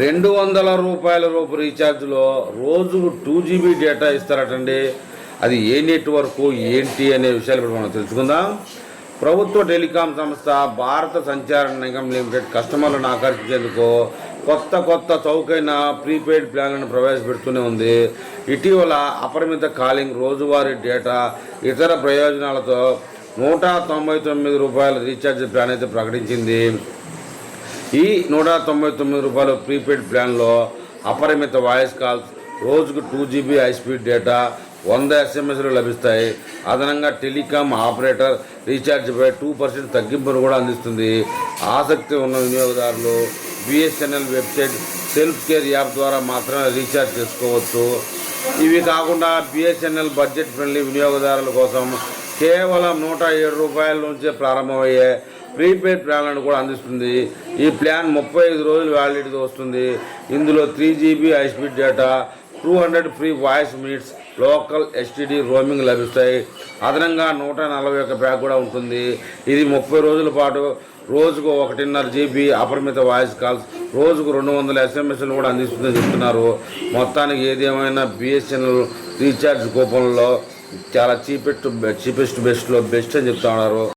రెండు వందల రూపాయల రూపు రీఛార్జ్లో రోజుకు టూ జీబీ డేటా ఇస్తారటండి. అది ఏ నెట్వర్క్ ఏంటి అనే విషయాలు ఇప్పుడు మనం తెలుసుకుందాం. ప్రభుత్వ టెలికాం సంస్థ భారత సంచార నిగమ్ లిమిటెడ్ కస్టమర్లను ఆకర్షించేందుకు కొత్త కొత్త చౌకైన ప్రీపెయిడ్ ప్లాన్లను ప్రవేశపెడుతూనే ఉంది. ఇటీవల అపరిమిత కాలింగ్ రోజువారీ డేటా ఇతర ప్రయోజనాలతో నూట తొంభై తొమ్మిది రూపాయల రీఛార్జ్ ప్లాన్ అయితే ప్రకటించింది. ఈ నూట తొంభై తొమ్మిది రూపాయల ప్రీపెయిడ్ ప్లాన్లో అపరిమిత వాయిస్ కాల్స్ రోజుకు two GB high speed data వంద ఎస్ఎంఎస్లు లభిస్తాయి. అదనంగా టెలికాం ఆపరేటర్ రీఛార్జ్పై టూ పర్సెంట్ తగ్గింపును కూడా అందిస్తుంది. ఆసక్తి ఉన్న వినియోగదారులు BSNL website self care app ద్వారా మాత్రమే రీఛార్జ్ చేసుకోవచ్చు. ఇవి కాకుండా బిఎస్ఎన్ఎల్ బడ్జెట్ ఫ్రెండ్లీ వినియోగదారుల కోసం కేవలం నూట ఏడు రూపాయల నుంచే ప్రారంభమయ్యే ప్రీపెయిడ్ ప్లాన్లను కూడా అందిస్తుంది. ఈ ప్లాన్ ముప్పై ఐదు రోజులు వ్యాలిడిటీ వస్తుంది. ఇందులో three GB high speed data two hundred free voice minutes local STD roaming లభిస్తాయి. అదనంగా నూట నలభై ఒక్క ప్యాక్ కూడా ఉంటుంది. ఇది ముప్పై రోజుల పాటు రోజుకు ఒకటిన్నర జీబీ అపరిమిత వాయిస్ కాల్స్ రోజుకు రెండు వందల ఎస్ఎంఎస్లు కూడా అందిస్తుందని చెప్తున్నారు. మొత్తానికి ఏది ఏమైనా బిఎస్ఎన్ఎల్ రీఛార్జ్ కూపన్లో చాలా చీపెస్ట్ చీపెస్ట్ బెస్ట్లో బెస్ట్ అని చెప్తా ఉన్నారు.